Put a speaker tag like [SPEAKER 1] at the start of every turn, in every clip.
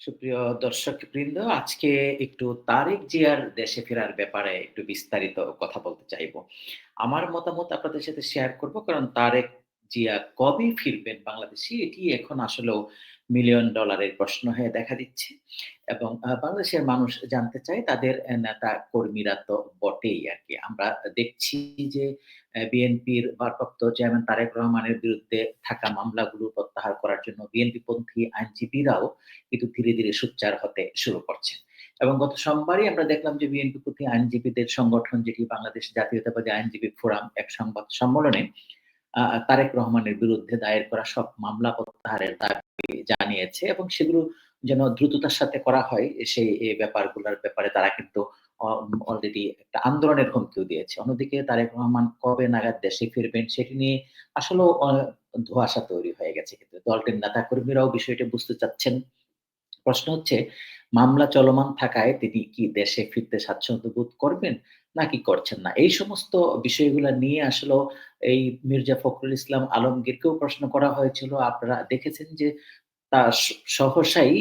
[SPEAKER 1] সুপ্রিয় দর্শক বৃন্দ, আজকে একটু তারেক জিয়ার দেশে ফেরার ব্যাপারে একটু বিস্তারিত কথা বলতে চাইব। আমার মতামত আপনাদের সাথে শেয়ার করব। কারণ তারেক জিয়া কবে ফিরবেন বাংলাদেশে, এটি এখন আসলেও মিলিয়ন ডলারের প্রশ্ন হয়ে দেখা দিচ্ছে। এবং বাংলাদেশের মানুষ জানতে চায় তাদের নেতা কর্মীরা তো বটেই আরকি। আমরা দেখছি যে বিএনপির ভারপ্রাপ্ত চেয়ারম্যান তারেক রহমানের বিরুদ্ধে থাকা মামলাগুলো প্রত্যাহার করার জন্য বিএনপিপন্থী আইনজীবীরাও কিন্তু ধীরে, ধীরে সোচ্চার হতে শুরু করছেন। এবং গত সোমবারই আমরা দেখলাম যে বিএনপি বিএনপিপন্থী আইনজীবীদের সংগঠন যেটি বাংলাদেশ জাতীয়তাবাদী আইনজীবী ফোরাম এক সংবাদ সম্মেলনে তারেক রহমানের বিরুদ্ধে দায়ের করা সব মামলা প্রত্যাহারের দাবি জানিয়েছে এবং সেগুলো যেন দ্রুততার সাথে করা হয়, সেই ব্যাপারগুলার ব্যাপারে তারা কিন্তু অলরেডি একটা আন্দোলনের হুমকিও দিয়েছে। অন্যদিকে তারেক রহমান কবে নাগাদ দেশে ফিরবেন সেটি নিয়ে আসলেও অ ধোঁয়াশা তৈরি হয়ে গেছে কিন্তু দলটির নেতাকর্মীরাও বিষয়টি বুঝতে চাচ্ছেন। প্রশ্ন হচ্ছে, মামলা চলমান থাকায় তিনি কি দেশে ফিরতে স্বাচ্ছন্দ্য বোধ করবেন নাকি করছেন না? এই সমস্ত বিষয়গুলো নিয়ে আসলেও এই মির্জা ফখরুল ইসলাম আলমগীরকেও প্রশ্ন করা হয়েছিল। আপনারা দেখেছেন যে তা স, সহসাই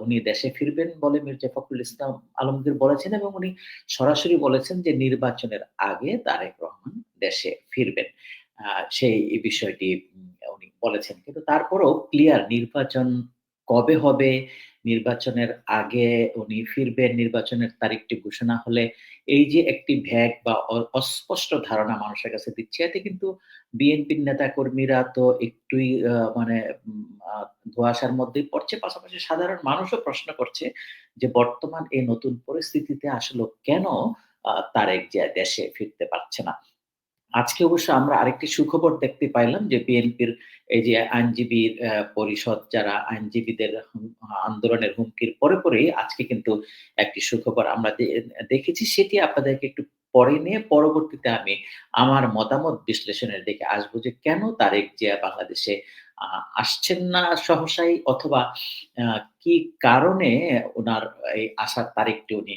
[SPEAKER 1] উনি দেশে ফিরবেন বলে মির্জা ফখরুল ইসলাম আলমগীর বলেছেন এবং উনি সরাসরি বলেছেন যে নির্বাচনের আগে তারেক রহমান দেশে ফিরবেন। সেই বিষয়টি উনি বলেছেন। কিন্তু তারপরেও ক্লিয়ার নির্বাচন কবে হবে, নির্বাচনের আগে উনি ফিরবেন, নির্বাচনের তারিখটি ঘোষণা হলে এই যে একটি ভ্যাগ বা অস্পষ্ট ধারণা মানুষের কাছে দিচ্ছে এতে কিন্তু বিএনপির নেতাকর্মীরা তো একটুই মানে ধোঁয়াশার মধ্যেই পড়ছে। পাশাপাশি সাধারণ মানুষও প্রশ্ন করছে যে বর্তমান এই নতুন পরিস্থিতিতে আসলেও কেন তারেক জিয়া দেশে ফিরতে পারছে না? আজকে অবশ্য আমরা আরেকটি সুখবর দেখতে পাইলাম যে বিএনপির এই যে আইনজীবীর অ্যা পরিষদ যারা আইনজীবীদের আন্দোলনের হুমকির পরে, পরেই আজকে কিন্তু একটি সুখবর আমরা দেখেছি। সেটি আপনাদেরকে একটু পরে নিয়ে পরবর্তীতে আমি আমার মতামত বিশ্লেষণের দিকে আসব যে কেন তারেক জিয়া বাংলাদেশে আসছেন না সহসাই অথবা কি কারণে ওনার এই আসার তারিখটি উনি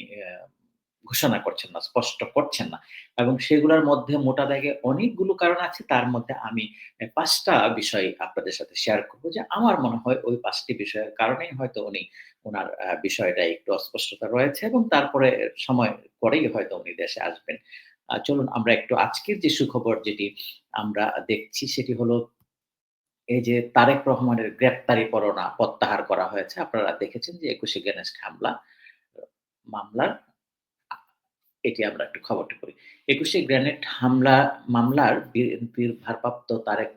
[SPEAKER 1] ঘোষণা করছেন না, স্পষ্ট করছেন না। এবং সেগুলোর মধ্যে মোটা দাগে অনেকগুলো কারণ আছে। তার মধ্যে আমি পাঁচটা বিষয় আপনাদের সাথে শেয়ার করব যে আমার মনে হয় ওই পাঁচটি বিষয়ের কারণেই হয়তো উনি ওনার বিষয়টা একটু অস্পষ্টতা রয়েছে এবং তারপরে সময় পরেই হয়তো উনি দেশে আসবেন। চলুন আমরা একটু আজকের যে সুখবর যেটি আমরা দেখছি সেটি হলো এই যে তারেক রহমানের গ্রেপ্তারি পরোনা প্রত্যাহার করা হয়েছে। আপনারা দেখেছেন যে ২১ এ এগেইনস্ট হামলা মামলার এটি আমরা একটু খবরটি পড়ি। ২১ এ গ্রেনেড হামলা, মামলার ভারপ্রাপ্ত তারেক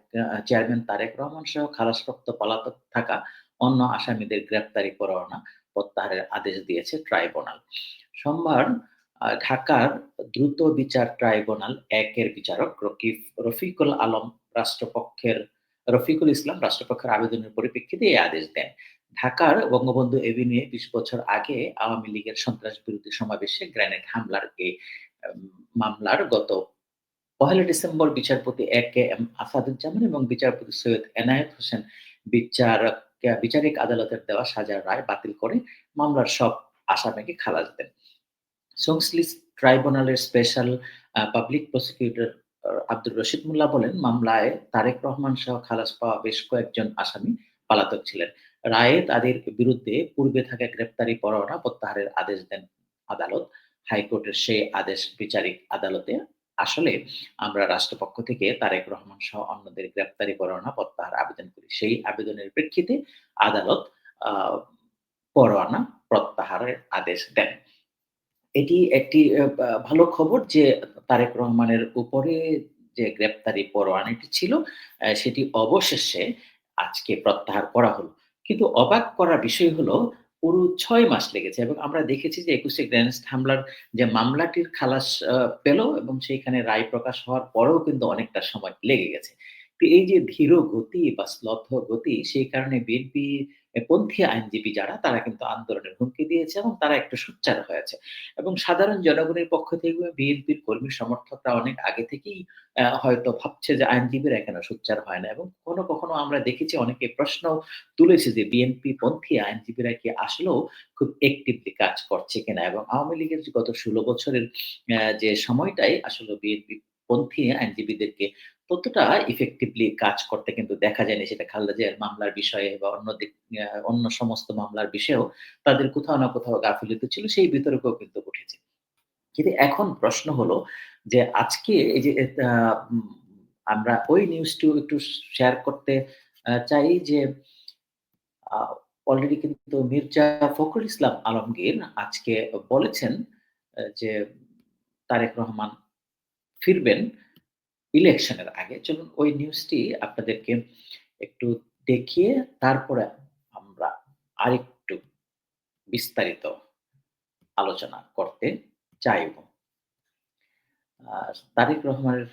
[SPEAKER 1] চেয়ারম্যান তারেক রহমান সহ খালাসপ্রাপ্ত পলাতক থাকা অন্য আসামিদের গ্রেপ্তারি পরোয়ানা প্রত্যাহারের আদেশ দিয়েছে ট্রাইব্যুনাল। সোমবার ঢাকার দ্রুত বিচার ট্রাইব্যুনাল একের বিচারক রকিব রফিকুল আলম রাষ্ট্রপক্ষের, রফিকুল ইসলাম রাষ্ট্রপক্ষের আবেদনের পরিপ্রেক্ষিতে এই আদেশ দেন। ঢাকার বঙ্গবন্ধু এভিনিউয়ে ২০ বছর আগে আওয়ামী লীগের সন্ত্রাস বিরোধী সমাবেশে গ্রেনেড হামলার আম মামলার গত ১ ডিসেম্বর বিচারপতি এ কে এম আসাদুজ্জামান এবং বিচারপতি সৈয়দ এনায়েত হোসেন বিচারক বিচারিক আদালতের দেওয়া সাজার রায় বাতিল করে মামলার সব আসামিকে খালাস দেন। সংশ্লিষ্ট ট্রাইব্যুনালের special public prosecutor Abdur Rashid Mollah বলেন, "মামলায় তারেক রহমান সহ খালাস পাওয়া বেশ কয়েকজন আসামি পালাতক ছিলেন। রায়ে তাদের বিরুদ্ধে পূর্বে থাকা গ্রেপ্তারি পরোয়ানা প্রত্যাহারের আদেশ দেন আদালত। হাইকোর্টের সেই আদেশ বিচারিক আদালতে আসলে আমরা রাষ্ট্রপক্ষ থেকে তারেক রহমান সহ অন্যদের গ্রেপ্তারি পরোয়ানা প্রত্যাহার আবেদন করি। সেই আবেদনের প্রেক্ষিতে আদালত পরোয়ানা প্রত্যাহারের আদেশ দেন।" এটি একটি ভালো খবর যে তারেক রহমানের উপরে যে গ্রেপ্তারি পরোয়ানাটি ছিল সেটি অবশেষে আজকে প্রত্যাহার করা হলো। কিন্তু অবাক করার বিষয় হলো, পুরো ছয় মাস লেগেছে এবং আমরা দেখেছি যে একুশে গ্র্যান্ড হামলার যে মামলাটির খালাস পেল এবং সেইখানে রায় প্রকাশ হওয়ার পরেও কিন্তু অনেকটা সময় লেগে গেছে। তো এই যে ধীর গতি বা স্তব্ধ গতি সেই কারণে বিএনপি পন্থী আইনজীবী যারা তারা কিন্তু আন্দোলনের হুমকি দিয়েছে এবং তারা একটু সোচ্চার হয়েছে। এবং সাধারণ জনগণের পক্ষ থেকে বিএনপির কর্মী সমর্থকরা অনেক আগে থেকেই হয়তো ভাবছে যে আইনজীবীরা কেন সোচ্চার হয় না এবং কখনো, কখনো আমরা দেখেছি অনেকে প্রশ্ন তুলেছে যে বিএনপি পন্থী আইনজীবীরা কি আসলেও খুব অ্যাক্টিভলি কাজ করছে কিনা এবং আওয়ামী লীগের গত ১৬ বছরের যে সময়টাই আসলে বিএনপি পন্থী আইনজীবীদেরকে ততটা ইফেক্টিভলি কাজ করতে কিন্তু দেখা যায়নি সেটা খালেদা জিয়ার মামলার বিষয়ে বা অন্য দিক অন্য সমস্ত মামলার বিষয়েও তাদের কোথাও না কোথাও গাফিলতি ছিল, সেই বিতর্কও কিন্তু উঠেছে। কিন্তু এখন প্রশ্ন হলো যে আজকে এই যে আমরা ওই নিউজটিও একটু শেয়ার করতে চাই যে অলরেডি কিন্তু মির্জা ফখরুল ইসলাম আলমগীর আজকে বলেছেন যে তারেক রহমান ফিরবেন ইলেকশনের আগে। চলুন ওই নিউজটি আপনাদেরকে একটু দেখিয়ে তারপরে আমরা আরেকটু বিস্তারিত আলোচনা করতে চাইব। তারেক রহমানের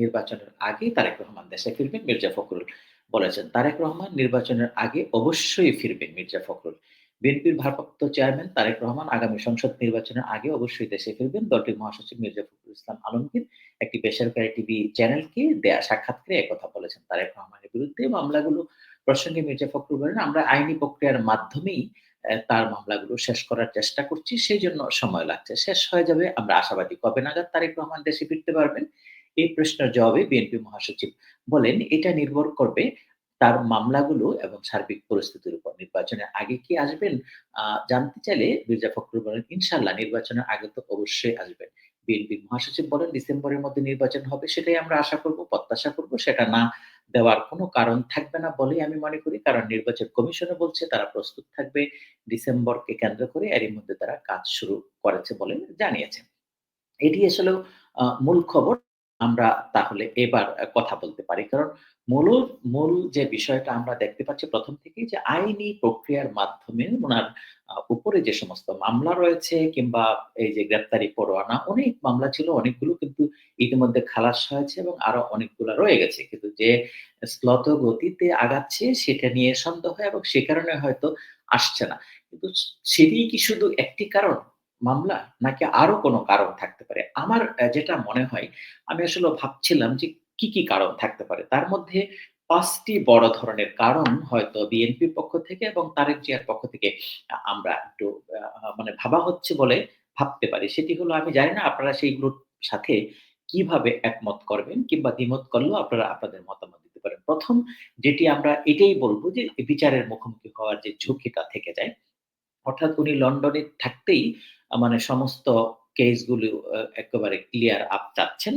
[SPEAKER 1] নির্বাচনের আগেই তারেক রহমান দেশে ফিরবেন মির্জা ফখরুল বলেছেন, তারেক রহমান নির্বাচনের আগে অবশ্যই ফিরবেন মির্জা ফখরুল। বিএনপির ভারপ্রাপ্ত চেয়ারম্যান তারেক রহমান আগামী সংসদ নির্বাচনের আগে অবশ্যই দেশে ফিরবেন। দলটির মহাসচিব মির্জা ফখরুল ইসলাম আলমগীর একটি বেসরকারি টিভি চ্যানেলকে দেয়া সাক্ষাৎকারে একথা বলেছেন। তারেক রহমানের বিরুদ্ধে মামলাগুলো প্রসঙ্গে মির্জা ফখরুল বলেন, "আমরা আইনি প্রক্রিয়ার মাধ্যমেই তার মামলাগুলো শেষ করার চেষ্টা করছি। সেজন্য সময় লাগছে। শেষ হয়ে যাবে আমরা আশাবাদী। কবে নাগাদ তারেক রহমান দেশে ফিরতে পারবেন?" এই প্রশ্নের জবাবে বিএনপি মহাসচিব বলেন, "এটা নির্ভর করবে তার মামলাগুলো এবং সার্বিক পরিস্থিতির উপর। নির্বাচনের আগে কি আসবেন?" জানতে চাইলে মির্জা ফখরুল বলেন, ইনশাল্লাহ নির্বাচনের আগে তো অবশ্যই আসবেন।" বিএনপির মহাসচিব বলেন, "ডিসেম্বরের মধ্যে নির্বাচন হবে সেটাই আমরা আশা করব, প্রত্যাশা করব। সেটা না দেওয়ার কোন কারণ থাকবে না বলেই আমি মনে করি। কারণ নির্বাচন কমিশনও বলছে তারা প্রস্তুত থাকবে ডিসেম্বরকে কেন্দ্র করে এরই মধ্যে তারা কাজ শুরু করেছে বলে জানিয়েছেন। এটি আসলেও আ মূল খবর। আমরা তাহলে এবার কথা বলতে পারি। কারণ মূল মূল যে বিষয়টা আমরা দেখতে পাচ্ছি প্রথম থেকেই যে আইনি প্রক্রিয়ার মাধ্যমে ওনার উপরে যে সমস্ত মামলা রয়েছে কিংবা এই যে গ্রেপ্তারি পরোয়ানা, অনেক মামলা ছিল। অনেকগুলো কিন্তু ইতিমধ্যে খালাস হয়েছে এবং আরও অনেকগুলো রয়ে গেছে। কিন্তু যে শ্লথ গতিতে আগাচ্ছে সেটা নিয়ে সন্দেহ এবং সে কারণে হয়তো আসছে না। কিন্তু স সেটিই কি শুধু একটি কারণ মামলা? নাকি আরও কোন কারণ থাকতে পারে? আমার যেটা মনে হয় আমি আসলে ভাবছিলাম যে কি, কি কারণ থাকতে পারে? তার মধ্যে পাঁচটি বড় ধরনের কারণ হয়তো বিএনপির পক্ষ থেকে এবং তারেক জিয়ার পক্ষ থেকে আমরা একটু মানে ভাবা হচ্ছে বলে ভাবতে পারি। সেটি হলো আমি জানি না আপনারা সেইগুলোর সাথে কীভাবে একমত করবেন কিংবা দ্বিমত করলেও আপনারা আপনাদের মতামত দিতে পারেন। প্রথম যেটি আমরা এটাই বলব যে বিচারের মুখোমুখি হওয়ার যে ঝুঁকিটা থেকে যায়। অর্থাৎ উনি লন্ডনে থাকতেই মানে সমস্ত কেসগুলো আ একেবারে ক্লিয়ার আপ চাচ্ছেন,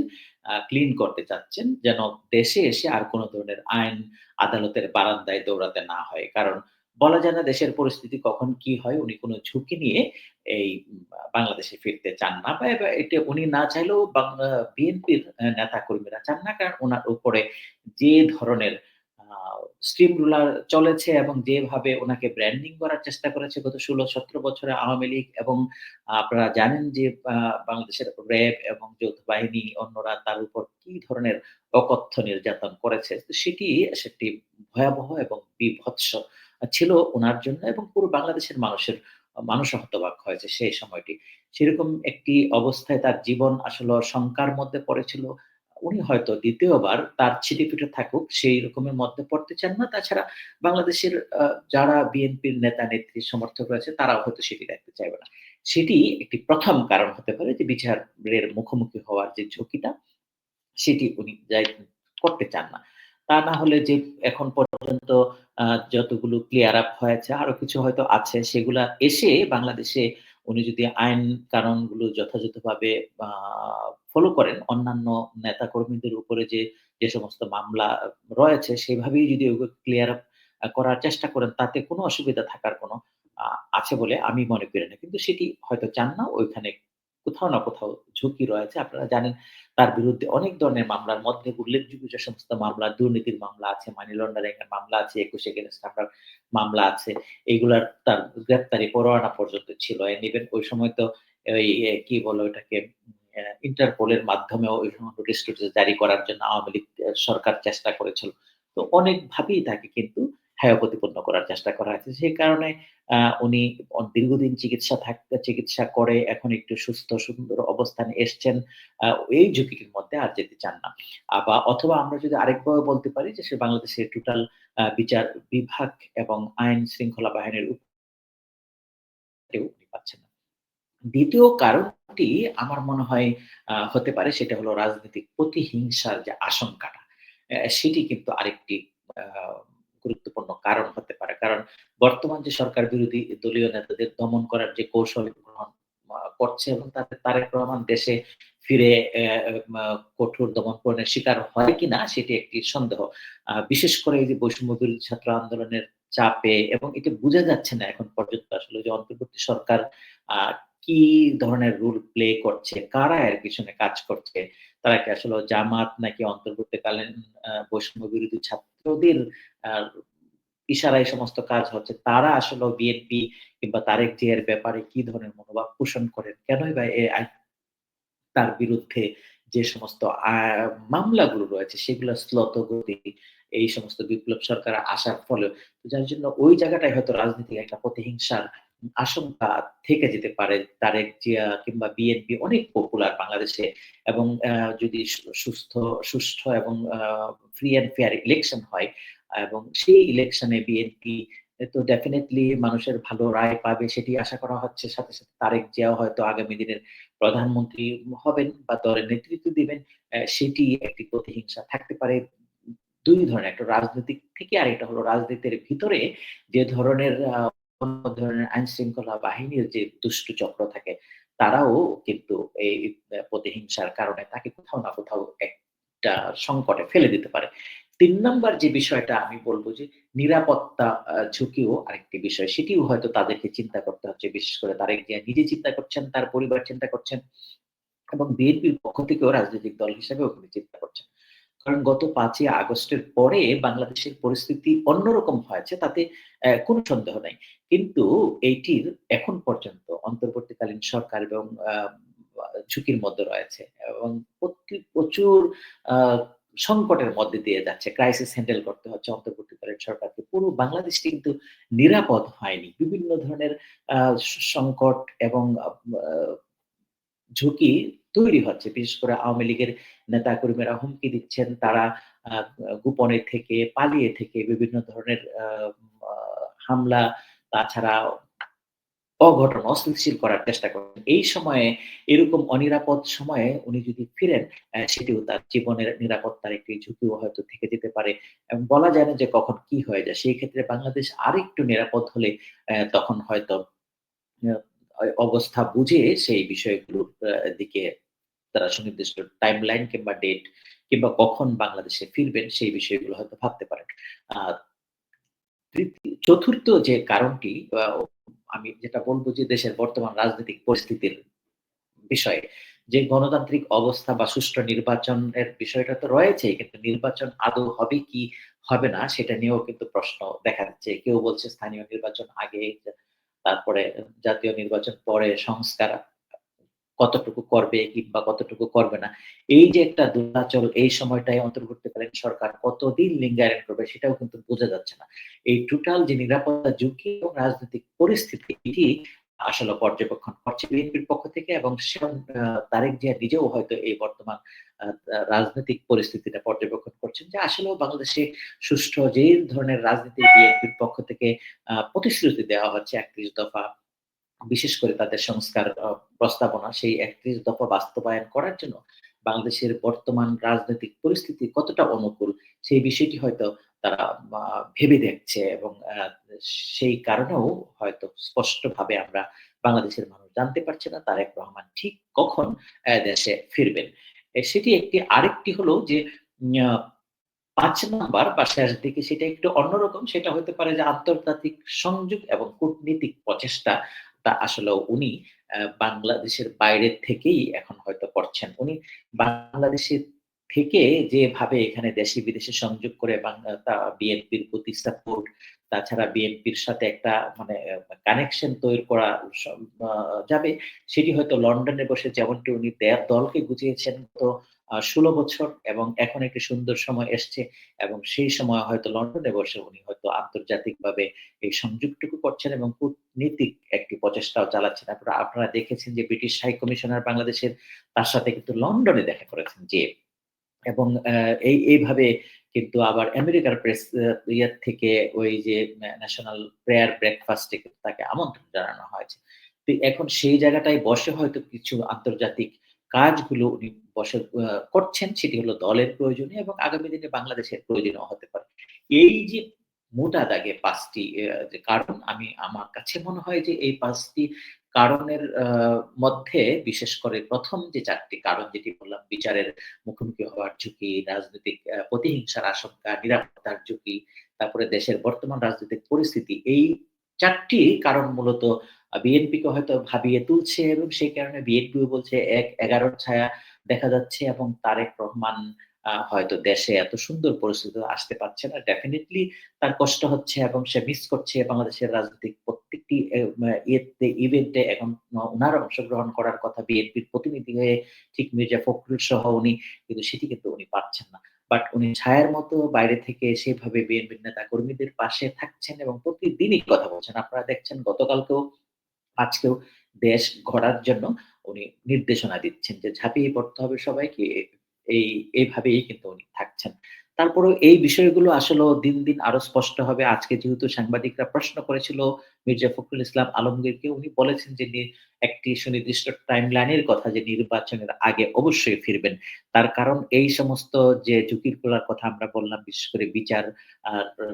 [SPEAKER 1] ক্লিন করতে চাচ্ছেন। যেন দেশে এসে আর কোনো ধরনের আইন আদালতের বারান্দায় দৌড়াতে না হয়। কারণ বলা যায় না দেশের পরিস্থিতি কখন কি হয়? উনি কোনো ঝুঁকি নিয়ে এই বাংলাদেশে ফিরতে চান না বা এটা উনি না চাইলেও বিএনপির অ্যা নেতা-কর্মীরা চান না। কারণ ওনার উপরে যে ধরনের আ স্টিম রুলার চলেছে এবং যেভাবে ওনাকে ব্র্যান্ডিং করার চেষ্টা করেছে গত ১৬-১৭ বছরে আওয়ামী লীগ এবং আপনারা জানেন যে বাংলাদেশের র‍্যাব এবং যৌথ বাহিনী অন্যরা তার উপর কি ধরনের অকথ্য নির্যাতন করেছে। সেটি সেটি ভয়াবহ এবং বিভৎস ছিল ওনার জন্য এবং পুরো বাংলাদেশের মানুষের মানুষ হতবাক হয়েছে সেই সময়টি। সেরকম একটি অবস্থায় তার জীবন আসলে শঙ্কার মধ্যে পড়েছিল। উনি হয়তো ২য় বার তার ছিটেফিটে থাকুক, সেই রকমের মধ্যে পড়তে চান না। তাছাড়া বাংলাদেশের যারা বিএনপির নেতা-নেত্রী সমর্থক রয়েছে, তারাও হয়তো সেটি দেখতে চাইবে না। সেটি একটি ১ম কারণ হতে পারে যে বিচারের মুখোমুখি হওয়ার যে ঝুঁকিটা, সেটি উনি যাই করতে চান না। তা না হলে যে এখন পর্যন্ত যতগুলো ক্লিয়ার আপ হয়েছে, আরও কিছু হয়তো আছে, সেগুলা এসে বাংলাদেশে উনি যদি আইন কানুনগুলো যথাযথভাবে ফলো করেন, অন্যান্য নেতা-কর্মীদের উপরে যে, যে সমস্ত মামলা রয়েছে সেভাবেই যদি ক্লিয়ার আপ করার চেষ্টা করেন তাতে কোন অসুবিধা থাকার কোনো আছে বলে আমি মনে করি না। কিন্তু সেটি হয়তো চান না। ওইখানে কোথাও না কোথাও ঝুঁকি রয়েছে। আপনারা জানেন তার বিরুদ্ধে অনেক ধরনের মামলার মধ্যে উল্লেখযোগ্য যে সমস্ত মামলা, দুর্নীতির মামলা আছে, মানি লন্ডারিং এর মামলা আছে, ২১ এগেইনস্ট আপনার মামলা আছে। এইগুলার তার গ্রেপ্তারি পরোয়ানা পর্যন্ত ছিল। ইভেন ওই সময় তো ওই কি বলে ওটাকে ইন্টারপোলের মাধ্যমেও ওই নোটিশ-টোটিস জারি করার জন্য আওয়ামী লীগ সরকার চেষ্টা করেছিল। তো অনেকভাবেই তাকে কিন্তু হেয় প্রতিপন্ন করার চেষ্টা করা হয়েছে। সেই কারণে উনি দীর্ঘদিন চিকিৎসা থাকতে, চিকিৎসা করে এখন একটু সুস্থ, সুন্দর অবস্থানে এসছেন। এই ঝুঁকিটির মধ্যে আর যেতে চান না। আ বা অথবা আমরা যদি আরেকভাবে বলতে পারি যে সে বাংলাদেশের টোটাল বিচার বিভাগ এবং আইন শৃঙ্খলা বাহিনীর পাচ্ছেন। দ্বিতীয় কারণটি আমার মনে হয় হতে পারে সেটা হলো রাজনৈতিক প্রতিহিংসার যে আশঙ্কাটা। সেটি কিন্তু আরেকটি গুরুত্বপূর্ণ কারণ হতে পারে। কারণ বর্তমান যে সরকার বিরোধী দলীয় নেতাদের দমন করার যে কৌশল গ্রহণ করছে এবং তাতে তারেক রহমান দেশে ফিরে কঠোর দমন-পীড়নের শিকার হয় কিনা সেটি একটি সন্দেহ। বিশেষ করে এই যে বৈষম্য বিরোধী ছাত্র আন্দোলনের চাপে এবং এটা বুঝা যাচ্ছে না এখন পর্যন্ত আসলে যে অন্তর্বর্তী সরকার কি ধরনের রোল প্লে করছে, কারা এর পিছনে কাজ করছে। তারা কি আসলে জামাত নাকি অন্তর্বর্তীকালীন বৈষম্য বিরোধী ছাত্রদের ইশারায় সমস্ত কাজ হচ্ছে। তারা আসলেও বিএনপি কিংবা তারেক জিয়ার ব্যাপারে কি ধরনের মনোভাব পোষণ করেন? কেনই বা তার বিরুদ্ধে যে সমস্ত মামলাগুলো রয়েছে সেগুলো শ্লথ গতি এই সমস্ত বিপ্লব সরকার আসার ফলে যার জন্য ওই জায়গাটায় হয়তো রাজনীতির একটা প্রতিহিংসার আশঙ্কা থেকে যেতে পারে। তারেক জিয়া কিংবা বিএনপি অনেক পপুলার বাংলাদেশে এবং যদি সুস্থ সুষ্ঠু এবং ফ্রি অ্যান্ড ফেয়ার ইলেকশন হয় এবং সেই ইলেকশনে বিএনপি তো ডেফিনিটলি মানুষের ভালো রায় পাবে সেটি আশা করা হচ্ছে। সাথে, সাথে তারেক জিয়াও হয়তো আগামী দিনের প্রধানমন্ত্রী হবেন বা দলের নেতৃত্ব দিবেন। সেটি একটি প্রতিহিংসা থাকতে পারে। দুই ধরনের একটা রাজনৈতিক থেকে আরেকটা হলো রাজনীতির ভিতরে যে ধরনের অন্য ধরনের আইনশৃঙ্খলা বাহিনীর যে দুষ্ট চক্র থাকে, তারাও কিন্তু এই প্রতিহিংসার কারণে তাকে কোথাও না কোথাও একটা সংকটে ফেলে দিতে পারে। তিন নম্বর যে বিষয়টা আমি বলব যে নিরাপত্তা ঝুঁকিও আরেকটি বিষয়। সেটিও হয়তো তাদেরকে চিন্তা করতে হচ্ছে। বিশেষ করে তারেক জিয়া নিজে চিন্তা করছেন, তার পরিবার চিন্তা করছেন এবং বিএনপির পক্ষ থেকেও রাজনৈতিক দল হিসেবেও চিন্তা করছেন। কারণ গত পাঁচই আগস্টের পরে বাংলাদেশের পরিস্থিতি অন্যরকম হয়েছে, তাতে কোন সন্দেহ নাই। কিন্তু এইটির এখন পর্যন্ত অন্তর্বর্তীকালীন সরকার এবং ঝুঁকির মধ্যে রয়েছে এবং প্রচুর সংকটের মধ্যে দিয়ে যাচ্ছে। ক্রাইসিস হ্যান্ডেল করতে হচ্ছে অন্তর্বর্তীকালীন সরকারকে। পুরো বাংলাদেশটি কিন্তু নিরাপদ হয়নি। বিভিন্ন ধরনের সংকট এবং ঝুঁকি তৈরি হচ্ছে। বিশেষ করে আওয়ামী লীগের নেতাকর্মীরা হুমকি দিচ্ছেন। তারা গোপনে থেকে, পালিয়ে থেকে বিভিন্ন ধরনের হামলা তাছাড়া অঘটন অস্থিতিশীল করার চেষ্টা করেন। এই সময়ে এরকম অনিরাপদ সময়ে উনি যদি ফিরেন, সেটিও তার জীবনের নিরাপত্তার একটি ঝুঁকিও হয়তো থেকে যেতে পারে এবং বলা যায় না যে কখন কি হয়ে যায়। সেই ক্ষেত্রে বাংলাদেশ আরেকটু নিরাপদ হলে তখন হয়তো অবস্থা বুঝে সেই বিষয়গুলোর দিকে তারা সুনির্দিষ্ট টাইম লাইন কিংবা ডেট কিংবা কখন বাংলাদেশে ফিরবেন সেই বিষয়গুলো হয়তো ভাবতে পারেন। চতুর্থ যে কারণটি আমি যেটা বলব যে দেশের বর্তমান রাজনৈতিক পরিস্থিতির বিষয়ে যে গণতান্ত্রিক অবস্থা বা সুষ্ঠু নির্বাচনের বিষয়টা তো রয়েছেই। কিন্তু নির্বাচন আদৌ হবে কি হবে না সেটা নিয়েও কিন্তু প্রশ্ন দেখা যাচ্ছে কেউ বলছে স্থানীয় নির্বাচন আগে, তারপরে জাতীয় নির্বাচন পরে সংস্কার কতটুকু করবে কিংবা কতটুকু করবে না। এই যে একটা দোলাচল এই সময়টায় অন্তর্বর্তীকালীন সরকার কতদিন লিঙ্গায়ন করবে সেটাও কিন্তু বোঝা যাচ্ছে না। এই টোটাল যে নিরাপত্তা ঝুঁকি এবং রাজনৈতিক পরিস্থিতি, এটি আসলে পর্যবেক্ষণ করছে বিএনপির পক্ষ থেকে এবং তারেক জিয়া নিজেও হয়তো এই বর্তমান রাজনৈতিক পরিস্থিতিটা পর্যবেক্ষণ করছেন যে আসলেও বাংলাদেশে সুষ্ঠু যে ধরনের রাজনীতি বিএনপির পক্ষ থেকে প্রতিশ্রুতি দেওয়া হচ্ছে ৩১ দফা, বিশেষ করে তাদের সংস্কার প্রস্তাবনা, সেই ৩১ দফা বাস্তবায়ন করার জন্য বাংলাদেশের বর্তমান রাজনৈতিক পরিস্থিতি কতটা অনুকূল, সেই বিষয়টি হয়তো তারা ভেবে দেখছে এবং সেই কারণেও হয়তো স্পষ্টভাবে আমরা বাংলাদেশের মানুষ জানতে পারছে না তারেক রহমান ঠিক কখন দেশে ফিরবেন। সেটি একটি, আরেকটি হলো যে ৫ নাম্বার বা শেষ দিকে সেটা একটু অন্যরকম। সেটা হতে পারে যে আন্তর্জাতিক সংযোগ এবং কূটনীতিক প্রচেষ্টা তা আসলেও উনি বাংলাদেশের বাইরে থেকেই এখন হয়তো করছেন। উনি বাংলাদেশের থেকে যেভাবে এখানে দেশে-বিদেশে সংযোগ করে বিএনপির প্রতি তাছাড়া বিএনপির সাথে একটা মানে কানেকশন তৈরি করা যাবে, সেটি হয়তো লন্ডনে বসে যেমনটি উনি দলকে বুঝিয়েছেন তো ১৬ বছর এবং এখন একটি সুন্দর সময় এসছে এবং সেই সময় হয়তো লন্ডনে বসে উনি হয়তো আন্তর্জাতিকভাবে এই সংযোগটুকু করছেন এবং কূটনীতিক একটি প্রচেষ্টাও চালাচ্ছেন। আপনারা আপনারা দেখেছেন যে ব্রিটিশ হাই কমিশনার বাংলাদেশের তার সাথে কিন্তু লন্ডনে দেখা করেছেন যেয়ে এবং এই, এইভাবে কিন্তু আবার আমেরিকার প্রেস আ ইয়ে থেকে ওই যে ন্যাশনাল প্রেয়ার ব্রেকফাস্ট তাকে আমন্ত্রণ জানানো হয়েছে। তো এখন সেই জায়গাটায় বসে হয়তো কিছু আন্তর্জাতিক কাজগুলো উনি বসে করছেন, সেটি হলো দলের প্রয়োজনে এবং আগামী দিনে বাংলাদেশের প্রয়োজনেও হতে পারে। এই যে মোটা দাগে পাঁচটি কারণ, আমি, আমার কাছে মনে হয় যে এই ৫ টি কারণের মধ্যে বিশেষ করে প্রথম যে চারটি কারণ যেটি বললাম বিচারের মুখোমুখি হওয়ার ঝুঁকি, রাজনৈতিক প্রতিহিংসার আশঙ্কা, নিরাপত্তার ঝুঁকি, তারপরে দেশের বর্তমান রাজনৈতিক পরিস্থিতি। এই চারটি কারণ মূলত বিএনপিকে হয়তো ভাবিয়ে তুলছে এবং সেই কারণে বিএনপিও বলছে এক ১১ র ছায়া দেখা যাচ্ছে এবং তারেক রহমান হয়তো দেশে এত সুন্দর পরিস্থিতি আসতে পারছে না। ডেফিনিটলি তার কষ্ট হচ্ছে এবং সে মিস করছে বাংলাদেশের রাজনৈতিক প্রত্যেকটি ইভেন্টে এখন অ উনার অংশগ্রহণ করার কথা বিএনপির প্রতিনিধি হয়ে ঠিক মির্জা ফখরুল সহ উনি, কিন্তু সেটি কিন্তু উনি পারছেন না। বাট উনি ছায়ার মতো বাইরে থেকে সেভাবে বিএনপির নেতা-কর্মীদের পাশে থাকছেন এবং প্রতিদিনই কথা বলছেন। আপনারা দেখছেন গতকালকেও, আজকেও দেশ গড়ার জন্য উনি নির্দেশনা দিচ্ছেন যে ঝাঁপিয়ে পড়তে হবে সবাইকে। এই এইভাবেই কিন্তু উনি থাকছেন। তারপরেও এই বিষয়গুলো আসলেও দিন, দিন আরও স্পষ্ট হবে। আজকে যেহেতু সাংবাদিকরা প্রশ্ন করেছিল মির্জা ফখরুল ইসলাম আলমগীরকে, উনি বলেছেন যে একটি সুনির্দিষ্ট টাইমলাইন এর কথা যে নির্বাচনের আগে অবশ্যই ফিরবেন। তার কারণ এই সমস্ত যে ঝুঁকিগুলার কথা আমরা বললাম, বিশেষ করে বিচার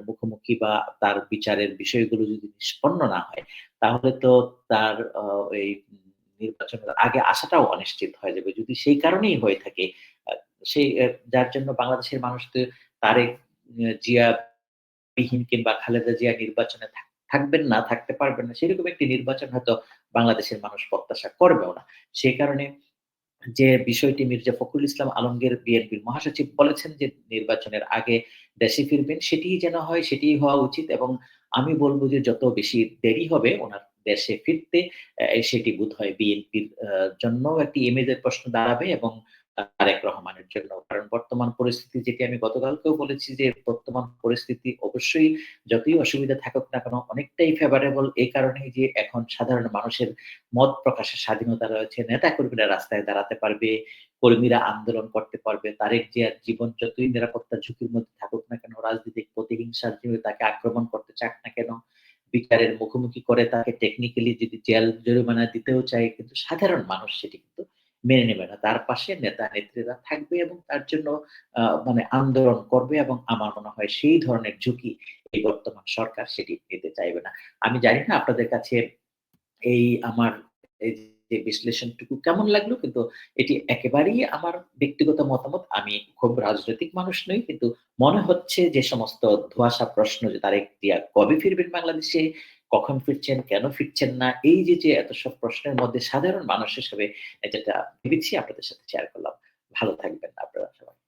[SPEAKER 1] মুখোমুখি বা তার বিচারের বিষয়গুলো যদি নিষ্পন্ন না হয়, তাহলে তো তার এই নির্বাচনের আগে আসাটাও অনিশ্চিত হয়ে যাবে। যদি সেই কারণেই হয়ে থাকে, সেই যার জন্য বাংলাদেশের মানুষ তো তারেক জিয়া বিহীন কিংবা খালেদা জিয়া নির্বাচনে থাকবেন না, থাকতে পারবেন না। সেরকম একটি নির্বাচন হয়তো বাংলাদেশের মানুষ প্রত্যাশা করবেও না। সে কারণে যে বিষয়টি মির্জা ফখরুল ইসলাম আলমগীর বিএনপির মহাসচিব বলেছেন যে নির্বাচনের আগে দেশে ফিরবেন সেটিই যেন হয়, সেটিই হওয়া উচিত এবং আমি বলব যে যত বেশি দেরি হবে ওনার দেশে ফিরতে সেটি বোধহয় বিএনপির আ জন্যও একটি ইমেজের প্রশ্ন দাঁড়াবে এবং তারেক রহমানের জন্য। কারণ বর্তমান পরিস্থিতি যেটি আমি গতকালকেও বলেছি যে বর্তমান পরিস্থিতি অবশ্যই যতই অসুবিধা থাকুক না কেন অনেকটাই ফেভারেবল এই কারণেই যে এখন সাধারণ মানুষের মত প্রকাশের স্বাধীনতা রয়েছে। নেতা-কর্মীরা রাস্তায় দাঁড়াতে পারবে, কর্মীরা আন্দোলন করতে পারবে। তারেক জিয়ার জীবন যতই নিরাপত্তা ঝুঁকির মধ্যে থাকুক না কেন, রাজনৈতিক প্রতিহিংসার জন্য তাকে আক্রমণ করতে চাক না কেন, বিচারের মুখোমুখি করে তাকে টেকনিক্যালি যদি জেল জরিমানা দিতেও চায় কিন্তু সাধারণ মানুষ সেটি কিন্তু মেনে নেবে না। তার পাশে নেতা-নেত্রীরা থাকবে এবং তার জন্য মানে আন্দোলন করবে এবং আমার মনে হয় সেই ধরনের ঝুঁকি এই বর্তমান সরকার সেটি নিতে চাইবে না। আমি জানি না আপনাদের কাছে এই আমার এই যে বিশ্লেষণটুকু কেমন লাগল? কিন্তু এটি একেবারেই আমার ব্যক্তিগত মতামত। আমি খুব রাজনৈতিক মানুষ নই। কিন্তু মনে হচ্ছে যে সমস্ত ধোঁয়াশা প্রশ্ন যে তারেক জিয়া কবে ফিরবেন বাংলাদেশে, কখন ফিরছেন, কেন ফিরছেন না? এই যে, যে এত সব প্রশ্নের মধ্যে সাধারণ মানুষ হিসেবে যেটা ভেবেছি আপনাদের সাথে শেয়ার করলাম। ভালো থাকবেন আপনারা সবাই।